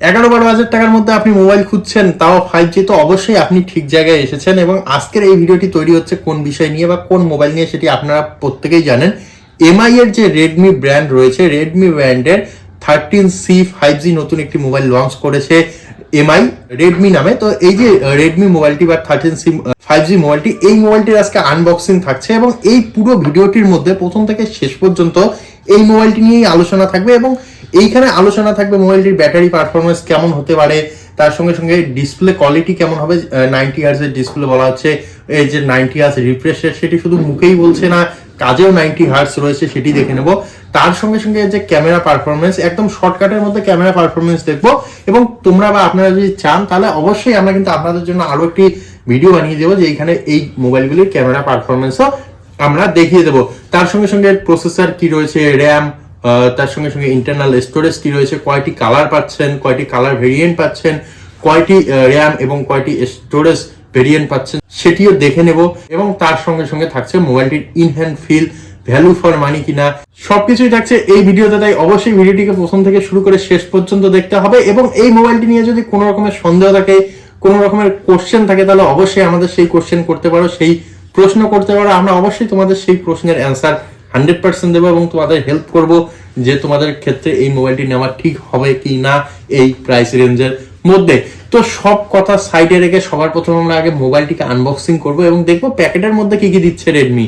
এগারো বারো হাজার টাকার মধ্যে আপনি মোবাইল খুঁজছেন, তাও ফাইভ জি তো অবশ্যই আপনি ঠিক জায়গায় এসেছেন এবং আজকের এই ভিডিওটি তৈরি হচ্ছে কোন বিষয় নিয়ে বা কোন মোবাইল নিয়ে সেটি আপনারা প্রত্যেকেই জানেন। এমআই এর যে রেডমি ব্র্যান্ড রয়েছে রেডমি ব্র্যান্ডের থার্টিন সি ফাইভ জি নতুন একটি মোবাইল লঞ্চ করেছে এমআই রেডমি নামে। তো এই যে রেডমি মোবাইলটি বা থার্টিন সি ফাইভ জি মোবাইলটি এই মোবাইলটির আজকে আনবক্সিং থাকছে এবং এই পুরো ভিডিওটির মধ্যে প্রথম থেকে শেষ পর্যন্ত এই মোবাইলটি নিয়েই আলোচনা থাকবে এবং এইখানে আলোচনা থাকবে মোবাইলটির ব্যাটারি পারফরমেন্স কেমন হতে পারে, তার সঙ্গে সঙ্গে ডিসপ্লে কোয়ালিটি কেমন হবে নাইনটি হার্সের ডিসপ্লে বলা হচ্ছে, এই যে নাইনটি হার্স রিফ্রেশ সেটি শুধু মুখেই বলছে না, কাজেও নাইনটি হার্স রয়েছে সেটি দেখে নেব। তার সঙ্গে সঙ্গে যে ক্যামেরা পারফরমেন্স একদম শর্টকাটের মধ্যে ক্যামেরা পারফরমেন্স দেখব। এবং তোমরা বা আপনারা যদি চান, তাহলে অবশ্যই আমরা কিন্তু আপনাদের জন্য আরও একটি ভিডিও বানিয়ে দেবো, যে এইখানে এই মোবাইলগুলির ক্যামেরা পারফরমেন্সও আমরা দেখিয়ে দেবো। তার সঙ্গে সঙ্গে প্রসেসর কি রয়েছে র্যাম তার সঙ্গে সঙ্গে ইন্টারনাল স্টোরেজ কি রয়েছে। কয়টি কালার পাচ্ছেন, কয়টি কালার ভেরিয়েন্ট পাচ্ছেন, কয়টি র্যাম এবং কয়টি স্টোরেজ ভেরিয়েন্ট পাচ্ছেন সেটিও দেখে নেব এবং তার সঙ্গে সঙ্গে থাকছে মোবাইলটির in hand feel value for money কিনা। সবকিছুই থাকছে এই ভিডিওতে তাই অবশ্যই ভিডিওটিকে প্রথম থেকে শুরু করে শেষ পর্যন্ত দেখতে হবে এবং এই মোবাইলটি নিয়ে যদি কোনো রকমের সন্দেহ থাকে, কোনো রকমের কোশ্চেন থাকে, তাহলে অবশ্যই আমাদের সেই কোশ্চেন করতে পারো, সেই প্রশ্ন করতে পারো। আমরা অবশ্যই তোমাদের সেই প্রশ্নের অ্যান্সার হান্ড্রেড পার্সেন্ট দেবো এবং তোমাদের হেল্প করব যে তোমাদের ক্ষেত্রে এই মোবাইলটি নেওয়া ঠিক হবে কি না এই প্রাইস রেঞ্জের মধ্যে। তো সব কথা সাইডে রেখে সবার প্রথমে আমরা আগে মোবাইলটিকে আনবক্সিং করব এবং দেখব প্যাকেটের মধ্যে কি কি দিচ্ছে রেডমি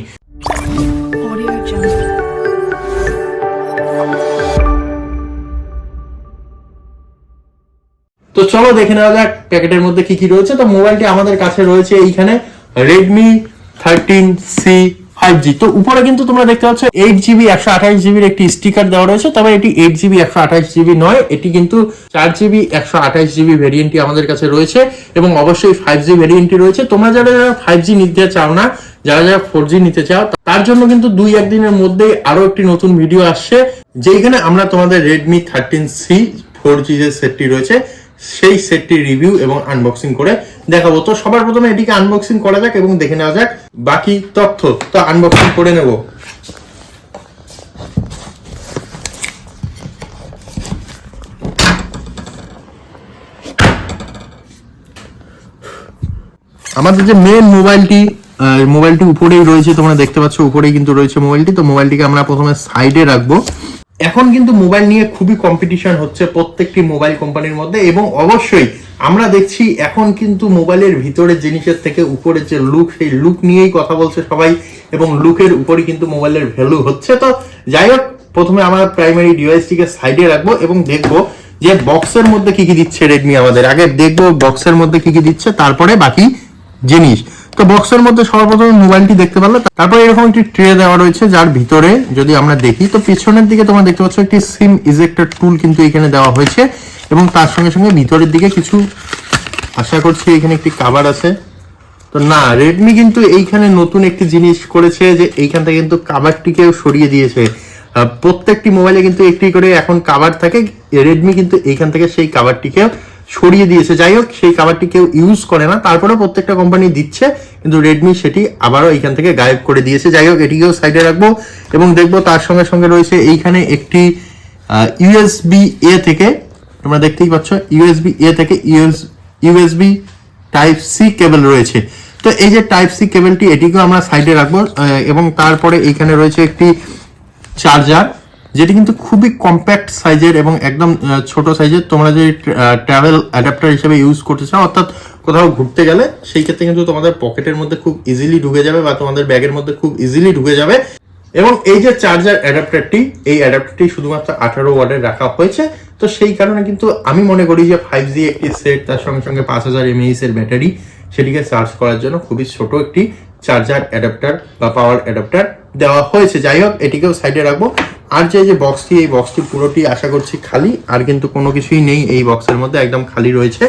তো চলো দেখে নেওয়া যাক প্যাকেটের মধ্যে কি কি রয়েছে। তো মোবাইলটি আমাদের কাছে রয়েছে এইখানে Redmi thirteen C five G তো উপরে কিন্তু তোমরা দেখতে পাচ্ছ এইট জিবি একশো আঠাশ জিবির একটি স্টিকার দেওয়া রয়েছে, তবে এটি এইট জিবি একশো আঠাশ জিবি নয়, এটি কিন্তু চার জিবি একশো আঠাশ জিবি ভেরিয়েন্টটি আমাদের কাছে রয়েছে, এবং অবশ্যই ফাইভ জি ভেরিয়েন্টটি রয়েছে। তোমরা যারা যারা ফাইভ জি নিতে চাও না, যারা যারা ফোর জি নিতে চাও, তার জন্য কিন্তু দুই একদিনের মধ্যেই আরও একটি নতুন ভিডিও আসছে যেখানে আমরা তোমাদের Redmi thirteen C four G যে সেটটি রয়েছে। সেই সেটটির রিভিউ এবং আনবক্সিং করে দেখাবো। তো সবার প্রথমে এটিকে আনবক্সিং করা যাক এবং দেখে নেওয়া যাক বাকি তথ্য। তো আনবক্সিং করে নেব। আমাদের যে মেন মোবাইলটি মোবাইলটি উপরেই রয়েছে, তোমরা দেখতে পাচ্ছ, উপরেই কিন্তু রয়েছে মোবাইলটি তো মোবাইলটিকে আমরা প্রথমে সাইডে রাখব। এখন কিন্তু মোবাইল নিয়ে খুবই কম্পিটিশন হচ্ছে প্রত্যেকটি মোবাইল কোম্পানির মধ্যে এবং অবশ্যই আমরা দেখছি এখন কিন্তু মোবাইলের ভিতরের জিনিসের থেকে উপরে যে লুক সেই লুক নিয়েই কথা বলছে সবাই এবং লুকের উপরই কিন্তু মোবাইলের ভ্যালু হচ্ছে। তো যাই হোক, প্রথমে আমরা প্রাইমারি ডিভাইসটিকে সাইডে রাখব এবং দেখব যে বক্সের মধ্যে কি কি দিচ্ছে রেডমি আমাদের। আগে দেখব বক্সের মধ্যে কি কি দিচ্ছে, তারপরে বাকি জিনিস। তো বক্সের মধ্যে সর্বপ্রথম মোবাইলটি দেখতে পারলে, তারপরে এরকম একটি ট্রে দেওয়া রয়েছে যার ভিতরে যদি আমরা দেখি, তো পিছনের দিকে তোমরা দেখতে পাচ্ছ একটি সিম ইজেক্টর টুল কিন্তু এখানে দেওয়া হয়েছে এবং তার সঙ্গে সঙ্গে ভিতরের দিকে কিছু, আশা করছি এখানে একটি কাভার আছে। তো না রেডমি কিন্তু এইখানে নতুন একটি জিনিস করেছে যে এইখান থেকে কিন্তু কাভারটিকেও সরিয়ে দিয়েছে। প্রত্যেকটি মোবাইলে কিন্তু একটি করে এখন কাভার থাকে। রেডমি কিন্তু এইখান থেকে সেই কাভারটিকে সরিয়ে দিয়েছে। যাই হোক, সেই কাভারটি কেউ ইউজ করে না। তারপরেও প্রত্যেকটা কোম্পানি দিচ্ছে, কিন্তু রেডমি সেটি আবারও এইখান থেকে গায়েব করে দিয়েছে। যাই হোক, এটিকেও সাইডে রাখব এবং দেখব তার সঙ্গে সঙ্গে রয়েছে এইখানে একটি ইউএসবি এ থেকে, তোমরা দেখতেই পাচ্ছ ইউএসবি এ থেকে US USB type C cable রয়েছে। তো এই যে টাইপ সি কেবলটি এটিকেও আমরা সাইডে রাখব এবং তারপরে এইখানে রয়েছে একটি চার্জার যেটি কিন্তু খুবই কম্প্যাক্ট সাইজের এবং একদম ছোট সাইজের তোমরা যদি ট্রাভেল অ্যাডাপ্টার হিসেবে ইউজ করতে চাও, অর্থাৎ কোথাও ঘুরতে গেলে, সেই ক্ষেত্রে কিন্তু তোমাদের পকেটের মধ্যে খুব ইজিলি ঢুকে যাবে বা তোমাদের ব্যাগের মধ্যে খুব ইজিলি ঢুকে যাবে। এবং এই যে চার্জার অ্যাডাপ্টারটি এই অ্যাডাপ্টারটি শুধুমাত্র আঠারো ওয়ার্ডের রাখা হয়েছে। তো সেই কারণে কিন্তু আমি মনে করি যে ফাইভ জি একটি সেট তার সঙ্গে সঙ্গে পাঁচ হাজার এমএইচ এর ব্যাটারি সেটিকে চার্জ করার জন্য খুবই ছোট একটি চার্জার অ্যাডাপ্টার বা পাওয়ার অ্যাডাপ্টার দেওয়া হয়েছে। যাই হোক, এটিকেও সাইডে রাখব। আর যে যে বক্সটি এই বক্সটি পুরোটি আশা করছি খালি, আর কিন্তু কোনো কিছুই নেই এই বক্সের মধ্যে, একদম খালি রয়েছে।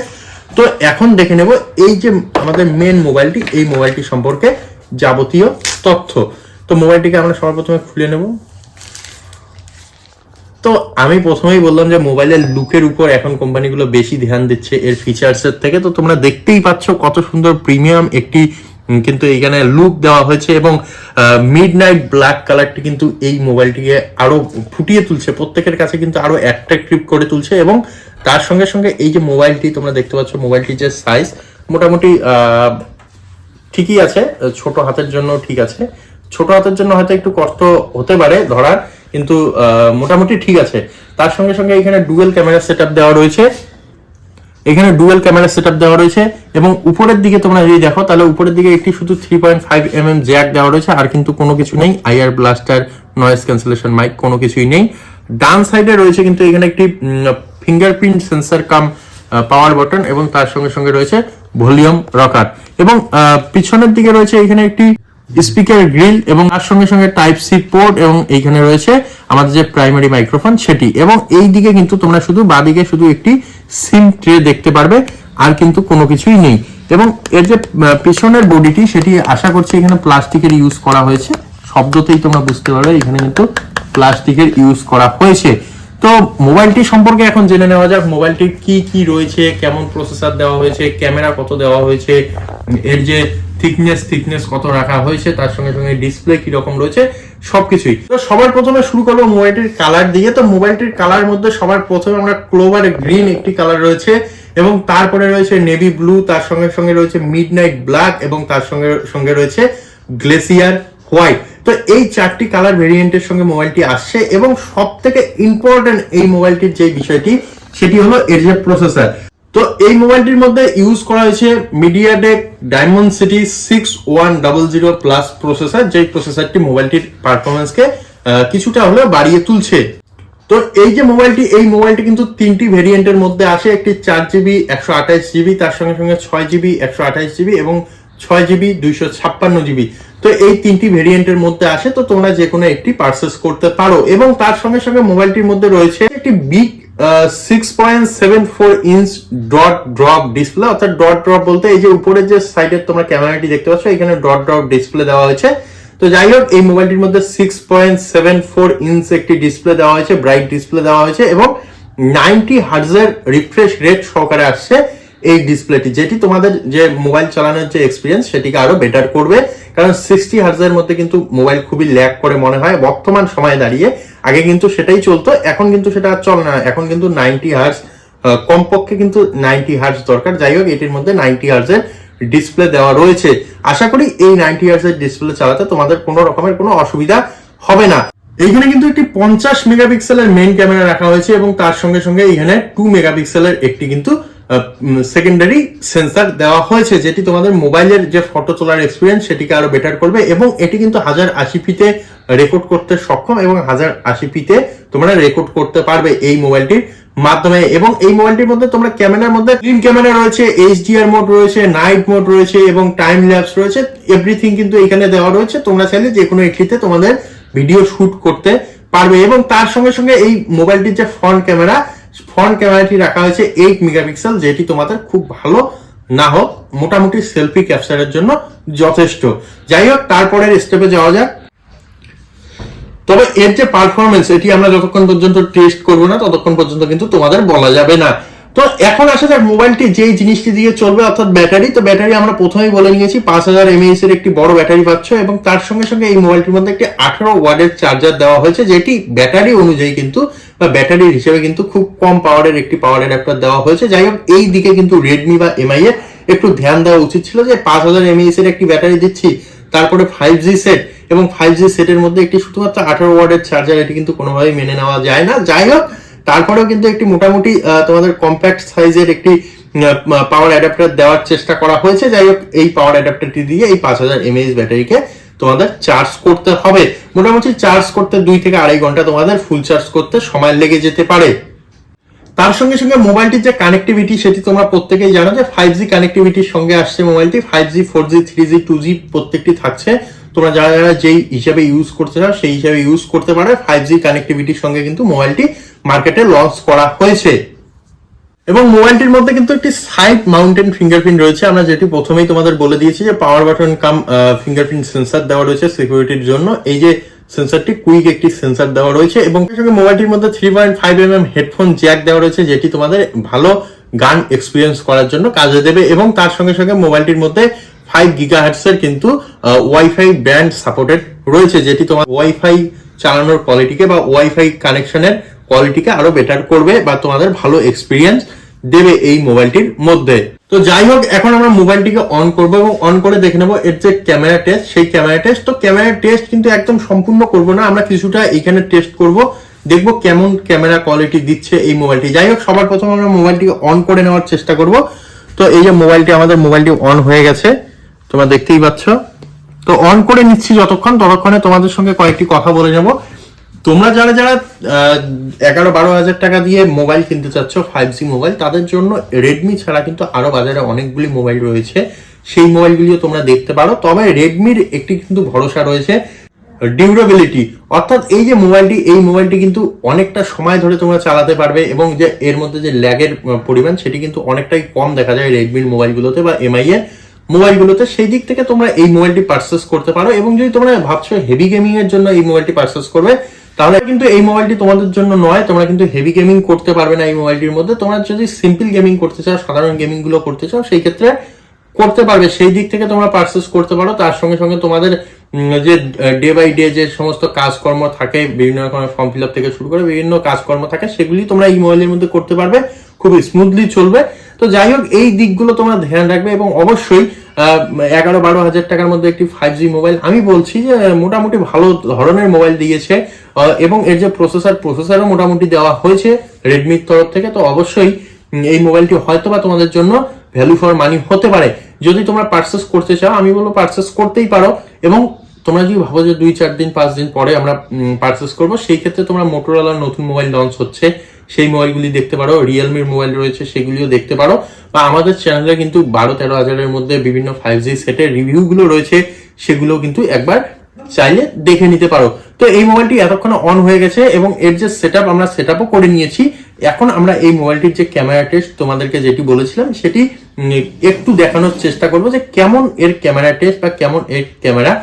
তো এখন দেখে নেব এই যে আমাদের মেন মোবাইলটি এই মোবাইলটি সম্পর্কে যাবতীয় তথ্য। তো মোবাইলটিকে আমরা সর্বপ্রথমে খুলে নেব। তো আমি প্রথমেই বললাম যে মোবাইলের লুকের উপর এখন কোম্পানিগুলো বেশি ধ্যান দিচ্ছে, এর ফিচার্সের থেকে। তো তোমরা দেখতেই পাচ্ছ কত সুন্দর প্রিমিয়াম একটি কিন্তু এইখানে লুক দেওয়া হয়েছে এবং মিড নাইট ব্ল্যাক কালারটি কিন্তু এই মোবাইলটিকে আরও ফুটিয়ে তুলছে। প্রত্যেকের কাছে কিন্তু আরও অ্যাট্রাকটিভ করে তুলছে এবং তার সঙ্গে সঙ্গে এই যে মোবাইলটি তোমরা দেখতে পাচ্ছ মোবাইলটির যে সাইজ মোটামুটি ঠিকই আছে, ছোট হাতের জন্য ঠিক আছে। ছোট হাতের জন্য হয়তো একটু কষ্ট হতে পারে ধরার, কিন্তু মোটামুটি ঠিক আছে। তার সঙ্গে সঙ্গে এখানে ডুয়েল ক্যামেরা সেটআপ দেওয়া রয়েছে। এখানে ডুয়েল ক্যামেরা সেটআপ দেওয়া রয়েছে এবং উপরের দিকে তোমরা যদি দেখো, তাহলে উপরের দিকে একটি শুধু three point five M M jack দেওয়া রয়েছে, আর কিন্তু কোনো কিছু নেই। IR blaster noise cancellation mic কোনো কিছুই নেই। ডান সাইডে রয়েছে কিন্তু এখানে একটি fingerprint sensor cum power button এবং তার সঙ্গে সঙ্গে রয়েছে ভলিউম রকার এবং পিছনের দিকে রয়েছে এখানে একটি স্পিকার গ্রিল এবং তার সঙ্গে সঙ্গে টাইপ সি পোর্ট এবং এইখানে রয়েছে আমাদের যে প্রাইমারি মাইক্রোফোন সেটি। এবং এই দিকে কিন্তু তোমরা শুধু বাদিকে শুধু একটি সিম ট্রে দেখতে পারবে, আর কিন্তু কোনো কিছুই নেই। এবং এর যে পিছনের বডিটি সেটি আশা করছি এখানে প্লাস্টিকের ইউজ করা হয়েছে। শব্দতেই তোমরা বুঝতে পারবে, এখানে কিন্তু প্লাস্টিকের ইউজ করা হয়েছে। তো মোবাইলটি সম্পর্কে এখন জেনে নেওয়া যাক, মোবাইলটির কি কি রয়েছে, কেমন প্রসেসর দেওয়া হয়েছে, ক্যামেরা কত দেওয়া হয়েছে, এর যে থিকনেস থিকনেস কত রাখা হয়েছে, তার সঙ্গে সঙ্গে ডিসপ্লে কি রকম রয়েছে, সবকিছুই। তো সবার প্রথমে শুরু করব মোবাইলটির কালার দিয়ে। তো মোবাইলটির কালার মধ্যে সবার প্রথমে আমরা ক্লোভার গ্রিন একটি কালার রয়েছে, এবং তারপরে রয়েছে নেভি ব্লু তার সঙ্গে সঙ্গে রয়েছে মিড নাইট ব্ল্যাক এবং তার সঙ্গে সঙ্গে রয়েছে গ্লেসিয়ার হোয়াইট তো এই চারটি কালার ভেরিয়েন্টের সঙ্গে মোবাইলটি আসছে, এবং সব থেকে ইম্পর্টেন্ট এই মোবাইলটির যে বিষয়টি, সেটি হলো এর যে প্রসেসর তো এই মোবাইলটির মধ্যে ইউজ করা হয়েছে MediaTek Dimensity six one double zero plus processor যেই প্রসেসরটি মোবাইলটির পারফরমেন্সকে কিছুটা হলেও বাড়িয়ে তুলছে। তো এই যে মোবাইলটি, এই মোবাইলটি কিন্তু তিনটি ভেরিয়েন্টের মধ্যে আসে। একটি চার জিবি, একশো আঠাইশ জিবি, তার সঙ্গে সঙ্গে ছয় জিবি, একশো আঠাইশ জিবি এবং ছয় জিবি, দুইশো ছাপ্পান্ন জিবি। তো এই তিনটি ভেরিয়েন্টের মধ্যে আসে। তো তোমরা যে কোনো একটি পার্সেস করতে পারো। এবং তার সঙ্গে সঙ্গে মোবাইলটির মধ্যে রয়েছে একটি big six point seven four inch dot drop display অর্থাৎ ডট ড্রপ বলতে এই যে উপরের যে সাইডের তোমরা ক্যামেরাটি দেখতে পাচ্ছ, এখানে ডট ড্রপ ডিসপ্লে দেওয়া হয়েছে। তো যাই হোক, এই মোবাইলটির মধ্যে six point seven four inch একটি ডিসপ্লে দেওয়া হয়েছে ব্রাইট ডিসপ্লে দেওয়া হয়েছে এবং নাইনটি হার্জের রিফ্রেশ রেট সহকারে আসছে এই ডিসপ্লেটি যেটি তোমাদের যে মোবাইল চালানোর যে এক্সপিরিয়েন্স সেটিকে আরও বেটার করবে। কারণ সিক্সটি হার্জের মধ্যে কিন্তু মোবাইল খুবই ল্যাক করে মনে হয়। বর্তমান সময়ে দাঁড়িয়ে আগে কিন্তু সেটাই চলতো, এখন কিন্তু সেটা আর চলে না। এখন কিন্তু নাইনটি হার্জ কমপক্ষে কিন্তু নাইনটি হার্জ দরকার। যাই হোক, এটির মধ্যে নাইনটি হার্জের ডিসপ্লে দেওয়া রয়েছে। আশা করি এই নাইনটি হার্জের ডিসপ্লে চালাতে তোমাদের কোনো রকমের কোনো অসুবিধা হবে না। এইখানে কিন্তু একটি পঞ্চাশ মেগাপিক্সেলের মেইন ক্যামেরা রাখা হয়েছে এবং তার সঙ্গে সঙ্গে এইখানে টু মেগাপিক্সেলের একটি কিন্তু সেকেন্ডারি সেন্সার দেওয়া হয়েছে যেটি তোমাদের মোবাইলের যে ফটো তোলার এক্সপিরিয়েন্স সেটিকে আরও বেটার করবে এবং এটি কিন্তু হাজার আশি পিতে রেকর্ড করতে সক্ষম এবং হাজার আশি পিতে তোমরা রেকর্ড করতে পারবে এই মোবাইলটির মাধ্যমে এবং এই মোবাইলটির মধ্যে তোমরা ক্যামেরার মধ্যে ফিল্ম ক্যামেরা রয়েছে এইচডিআর মোড রয়েছে নাইট মোড রয়েছে এবং টাইম ল্যাপস রয়েছে। এভরিথিং কিন্তু এখানে দেওয়া রয়েছে। তোমরা চাইলে যে কোনো একটিতে তোমাদের ভিডিও শুট করতে পারবে এবং তার সঙ্গে সঙ্গে এই মোবাইলটির যে ফ্রন্ট ক্যামেরা ফ্রন্ট ক্যামেরাটি রাখা হয়েছে এইট মেগাপিক্সেল যেটি তোমাদের খুব ভালো না হোক, মোটামুটি সেলফি ক্যাপচারের জন্য যথেষ্ট। যাই হোক, তারপরের স্টেপে যাওয়া যাক। তবে এর যে পারফরমেন্স এটি আমরা যতক্ষণ পর্যন্ত টেস্ট করব না, ততক্ষণ পর্যন্ত কিন্তু তোমাদের বলা যাবে না। তো এখন আসা যাক মোবাইলটি যেই জিনিসটি দিয়ে চলবে, অর্থাৎ ব্যাটারি। তো ব্যাটারি আমরা প্রথমেই বলে নিয়েছি, পাঁচ হাজার এমএএস এর একটি বড় ব্যাটারি পাচ্ছ এবং তার সঙ্গে সঙ্গে এই মোবাইলটির মধ্যে একটি আঠারো ওয়ার্ডের চার্জার দেওয়া হয়েছে, যেটি ব্যাটারি অনুযায়ী কিন্তু, বা ব্যাটারির হিসেবে কিন্তু খুব কম পাওয়ারের একটি পাওয়ার অ্যাডাপ্টার দেওয়া হয়েছে। যাই হোক, এই দিকে কিন্তু রেডমি বা এমআই এর একটু ধ্যান দেওয়া উচিত ছিল যে পাঁচ হাজার এমএএস এর একটি ব্যাটারি দিচ্ছি, তারপরে ফাইভ জি সেট এবং ফাইভ জি সেটের মধ্যে একটি শুধুমাত্র আঠারো ওয়ার্ডের চার্জার এটি কিন্তু কোনোভাবেই মেনে নেওয়া যায় না। যাই হোক তারপরেও কিন্তু একটি মোটামুটি তোমাদের কম্প্যাক্ট সাইজের একটি পাওয়ার অ্যাডাপ্টার দেওয়ার চেষ্টা করা হয়েছে। যাই হোক, এই পাওয়ার অ্যাডাপ্টারটি দিয়ে এই পাঁচ হাজার এমএএস ব্যাটারিকে তোমাদের চার্জ করতে হবে। মোটামুটি চার্জ করতে দুই থেকে আড়াই ঘণ্টা তোমাদের ফুল চার্জ করতে সময় লেগে যেতে পারে। তার সঙ্গে সঙ্গে মোবাইলটির যে কানেক্টিভিটি সেটি তোমরা প্রত্যেকেই জানো যে ফাইভ জি কানেক্টিভিটির সঙ্গে আসছে মোবাইলটি five G four G three G two G প্রত্যেকটি থাকছে। তোমরা যারা যারা যেই হিসাবে ইউজ করতে চাও, সেই হিসাবে ইউজ করতে পারে ফাইভ জি কানেক্টিভিটির সঙ্গে কিন্তু মোবাইলটি মার্কেটে লঞ্চ করা হয়েছে। এবং মোবাইলটির মধ্যে কিন্তু একটি সাইড মাউন্টেন ফিঙ্গারপ্রিন্ট রয়েছে। আমরা যেটি প্রথমেই তোমাদের বলে দিয়েছি যে power button cum fingerprint sensor দেওয়া রয়েছে সিকিউরিটির জন্য। এই যে সেন্সারটি কুইক একটি সেন্সার দেওয়া রয়েছে এবং এর সঙ্গে মোবাইলটির মধ্যে three point five M M headphone jack দেওয়া রয়েছে, যেটি তোমাদের ভালো গান এক্সপিরিয়েন্স করার জন্য কাজে দেবে। এবং তার সঙ্গে সঙ্গে মোবাইলটির মধ্যে ফাইভ গিগাহার্টসের কিন্তু ওয়াইফাই ব্যান্ড সাপোর্টেড রয়েছে, যেটি তোমার ওয়াইফাই চালানোর কোয়ালিটিকে বা ওয়াইফাই কানেকশনের কোয়ালিটিকে আরও বেটার করবে বা তোমাদের ভালো এক্সপিরিয়েন্স দেবে এই মোবাইলটির মধ্যে। তো যাই হোক, এখন আমরা মোবাইলটিকে অন করব এবং অন করে দেখে নেব এর যে ক্যামেরা টেস্ট সেই ক্যামেরা টেস্ট তো ক্যামেরা টেস্ট কিন্তু একদম সম্পূর্ণ করব না, আমরা কিছুটা এখানে টেস্ট করব। দেখব কেমন ক্যামেরা কোয়ালিটি দিচ্ছে এই মোবাইলটি যাই হোক, সবার প্রথম আমরা মোবাইলটিকে অন করে নেওয়ার চেষ্টা করব। তো এই যে মোবাইলটি আমাদের মোবাইলটি অন হয়ে গেছে। তোমরা দেখতেই পাচ্ছ। তো অন করে নিচ্ছি যতক্ষণ, ততক্ষণে তোমাদের সঙ্গে কয়েকটি কথা বলে নেব। তোমরা যারা যারা এগারো বারো হাজার টাকা দিয়ে মোবাইল কিনতে চাচ্ছ ফাইভ জি মোবাইল, তাদের জন্য রেডমি ছাড়া কিন্তু আরও বাজারে অনেকগুলি মোবাইল রয়েছে। সেই মোবাইলগুলিও তোমরা দেখতে পারো। তবে রেডমির একটি কিন্তু ভরসা রয়েছে ডিউরেবিলিটি অর্থাৎ এই যে মোবাইলটি, এই মোবাইলটি কিন্তু অনেকটা সময় ধরে তোমরা চালাতে পারবে এবং যে এর মধ্যে যে ল্যাগের পরিমাণ, সেটি কিন্তু অনেকটাই কম দেখা যায় রেডমির মোবাইলগুলোতে বা এমআই এর মোবাইলগুলোতে। সেই দিক থেকে তোমরা এই মোবাইলটি পারচেস করতে পারো এবং যদি তোমরা ভাবছ হেভি গেমিং এর জন্য এই মোবাইলটি পারচেস করবে তাহলে কিন্তু এই মোবাইলটি তোমাদের জন্য নয়, তোমরা কিন্তু হেভি গেমিং করতে পারবে না এই মোবাইলটির মধ্যে। তোমরা যদি সিম্পল গেমিং করতে চাও, সাধারণ গেমিংগুলো করতে চাও, সেই ক্ষেত্রে করতে পারবে। সেই দিক থেকে তোমরা পারচেস করতে পারো। তার সঙ্গে সঙ্গে তোমাদের যে ডে বাই ডে যে সমস্ত কাজকর্ম থাকে, বিভিন্ন রকমের ফর্ম ফিল আপ থেকে শুরু করে বিভিন্ন কাজকর্ম থাকে, সেগুলি তোমরা এই মোবাইলের মধ্যে করতে পারবে। খুব স্মুথলি চলবে। তো যাই হোক, এই দিকগুলো তোমরা ধ্যান রাখবে এবং অবশ্যই এগারো বারো হাজার টাকার মধ্যে একটি ফাইভ জি মোবাইল আমি বলছি যে মোটামুটি ভালো ধরনের মোবাইল দিয়েছে এবং এর যে প্রসেসর প্রসেসরও মোটামুটি দেওয়া হয়েছে রেডমির তরফ থেকে, তো অবশ্যই এই মোবাইলটি হয়তো বা তোমাদের জন্য ভ্যালু ফর মানি হতে পারে। যদি তোমরা পার্চেস করতে চাও, আমি বলব পার্চেস করতেই পারো, এবং তোমরা যদি ভাবো যে দুই, চার দিন, পাঁচ দিন পরে আমরা পার্চেস করব? সেই ক্ষেত্রে তোমরা মোটরোলার নতুন মোবাইল লঞ্চ হচ্ছে। সেই মোবাইলগুলি দেখতে পারো। রিয়েলমির মোবাইল রয়েছে, সেগুলিও দেখতে পারো। বা আমাদের চ্যানেলে কিন্তু বারো, তেরো হাজারের মধ্যে বিভিন্ন ফাইভ জি সেটের রিভিউগুলো রয়েছে। সেগুলো কিন্তু একবার চাইলে দেখে নিতে পারো। তো এই মোবাইলটি এতক্ষণ অন হয়ে গেছে এবং এর যে সেট আমরা সেট করে নিয়েছি, এখন আমরা এই মোবাইলটির যে ক্যামেরা টেস্ট তোমাদেরকে যেটি বলেছিলাম, সেটি একটু দেখানোর চেষ্টা করব যে কেমন এর ক্যামেরা টেস্ট বা কেমন এর ক্যামেরা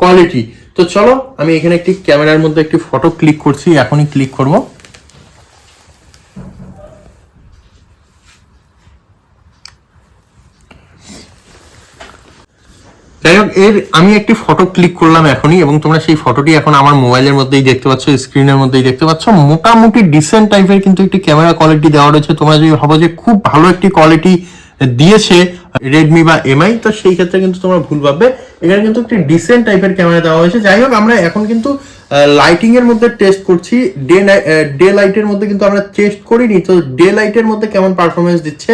কোয়ালিটি তো চলো, আমি এখানে একটি ক্যামেরার মধ্যে একটি ফটো ক্লিক করছি, এখনই ক্লিক করব। যাই হোক, এর আমি একটি ফটো ক্লিক করলাম এখনই, এবং তোমরা সেই ফটোটি এখন আমার মোবাইলের মধ্যেই দেখতে পাচ্ছ স্ক্রিনের মধ্যেই দেখতে পাচ্ছ। মোটামুটি ডিসেন্ট টাইপের কিন্তু একটি ক্যামেরা কোয়ালিটি দেওয়া রয়েছে। তোমরা যদি ভাবো যে খুব ভালো একটি কোয়ালিটি দিয়েছে রেডমি বা এমআই তো সেই ক্ষেত্রে কিন্তু তোমরা ভুল ভাববে। এখানে কিন্তু একটি ডিসেন্ট টাইপের ক্যামেরা দেওয়া হয়েছে। যাই হোক, আমরা এখন কিন্তু লাইটিং এর মধ্যে টেস্ট করছি। ডে ডে লাইটের মধ্যে কিন্তু আমরা টেস্ট করিনি। তো ডে লাইটের মধ্যে কেমন পারফরমেন্স দিচ্ছে,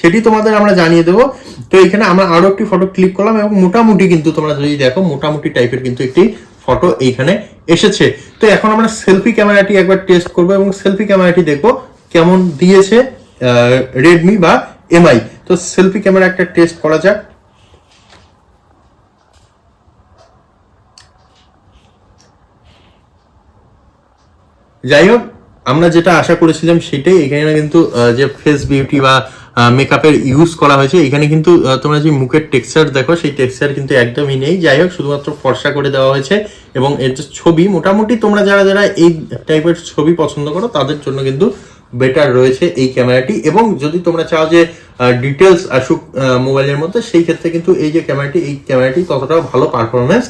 সেটি তোমাদের আমরা জানিয়ে দেবো। তো এখানে আমরা আরও একটি ফটো ক্লিক করলাম এবং মোটামুটি কিন্তু তোমরা যদি দেখো, মোটামুটি টাইপের কিন্তু একটি ফটো এইখানে এসেছে। তো এখন আমরা সেলফি ক্যামেরাটি একবার টেস্ট করব এবং সেলফি ক্যামেরাটি দেখব কেমন দিয়েছে রেডমি বা এমআই তো সেলফি ক্যামেরা একটা টেস্ট করা যাক। যাই হোক, আমরা যেটা আশা করেছিলাম সেটাই। এখানে কিন্তু যে ফেস বিউটি বা মেকআপের ইউজ করা হয়েছে, এখানে কিন্তু তোমরা যে মুখের টেক্সচার দেখো, সেই টেক্সচার কিন্তু একদমই নেই। যাই হোক, শুধুমাত্র ফর্সা করে দেওয়া হয়েছে এবং এর যে ছবি, মোটামুটি তোমরা যারা যারা এই টাইপের ছবি পছন্দ করো, তাদের জন্য কিন্তু বেটার রয়েছে এই ক্যামেরাটি। এবং যদি তোমরা চাও যে ডিটেলস আসুক মোবাইলের মধ্যে, সেই ক্ষেত্রে কিন্তু এই যে ক্যামেরাটি, এই ক্যামেরাটি ততটাও ভালো পারফরমেন্স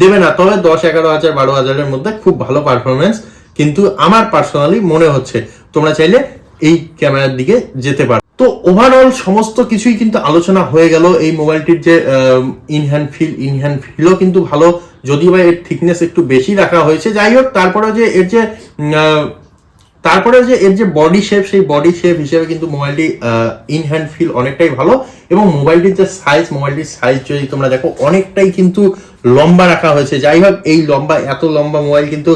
দেবে না। তবে দশ, এগারো হাজার, বারো হাজারের মধ্যে খুব ভালো পারফরমেন্স কিন্তু আমার পার্সোনালি মনে হচ্ছে। তোমরা চাইলে এই ক্যামেরার দিকে যেতে পারো। তো ওভারঅল সমস্ত কিছুই কিন্তু আলোচনা হয়ে গেল। এই মোবাইলটির যে ইনহ্যান্ড ফিল ইনহ্যান্ড ফিলও কিন্তু ভালো। যদিও বা এর থিকনেস একটু বেশি রাখা হয়েছে। যাই হোক তারপরে যে, এর যে তারপরে যে এর যে বডি শেপ সেই বডি শেপ হিসেবে কিন্তু মোবাইলটি ইন হ্যান্ড ফিল অনেকটাই ভালো এবং মোবাইলটির যে সাইজ মোবাইলটির সাইজ যদি তোমরা দেখো, অনেকটাই কিন্তু লম্বা রাখা হয়েছে। যাই হোক, এই লম্বা, এত লম্বা মোবাইল কিন্তু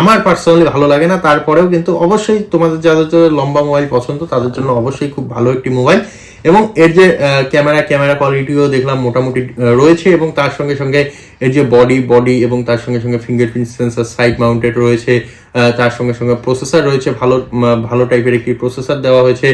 আমার পার্সোনালি ভালো লাগে না, তারপরেও কিন্তু অবশ্যই তোমাদের যাদের লম্বা মোবাইল পছন্দ, তাদের জন্য অবশ্যই খুব ভালো একটি মোবাইল এবং এর যে ক্যামেরা ক্যামেরা কোয়ালিটিও দেখলাম মোটামুটি রয়েছে এবং তার সঙ্গে সঙ্গে এর যে বডি বডি এবং তার সঙ্গে সঙ্গে ফিঙ্গারপ্রিন্ট সেন্সার সাইড মাউন্টেড রয়েছে তার সঙ্গে সঙ্গে প্রসেসর রয়েছে, ভালো ভালো টাইপের একটি প্রসেসর দেওয়া হয়েছে।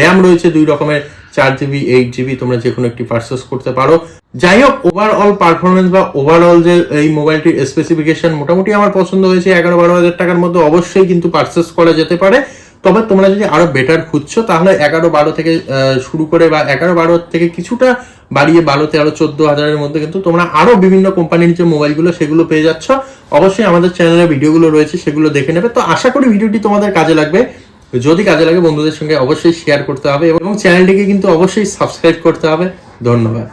র্যাম রয়েছে দুই রকমের, চার জিবি এইট জিবি তোমরা যে কোনো একটি পারচেস করতে পারো। যাই হোক ওভারঅল পারফরমেন্স বা ওভারঅল যে এই মোবাইলটির স্পেসিফিকেশন মোটামুটি আমার পছন্দ হয়েছে এগারো বারো হাজার টাকার মধ্যে অবশ্যই কিন্তু পারচেস করা যেতে পারে। তবে তোমরা যদি আরও বেটার খুঁজছো, তাহলে এগারো বারো থেকে শুরু করে বা এগারো বারো থেকে কিছুটা বাড়িয়ে বারো তেরো চোদ্দ হাজারের মধ্যে কিন্তু তোমরা আরও বিভিন্ন কোম্পানির যে মোবাইলগুলো সেগুলো পেয়ে যাচ্ছ। অবশ্যই আমাদের চ্যানেলে ভিডিওগুলো রয়েছে, সেগুলো দেখে নেবে। তো আশা করি ভিডিওটি তোমাদের কাজে লাগবে। যদি কাজে লাগে, বন্ধুদের সঙ্গে অবশ্যই শেয়ার করতে হবে এবং চ্যানেলটিকে কিন্তু অবশ্যই সাবস্ক্রাইব করতে হবে। ধন্যবাদ।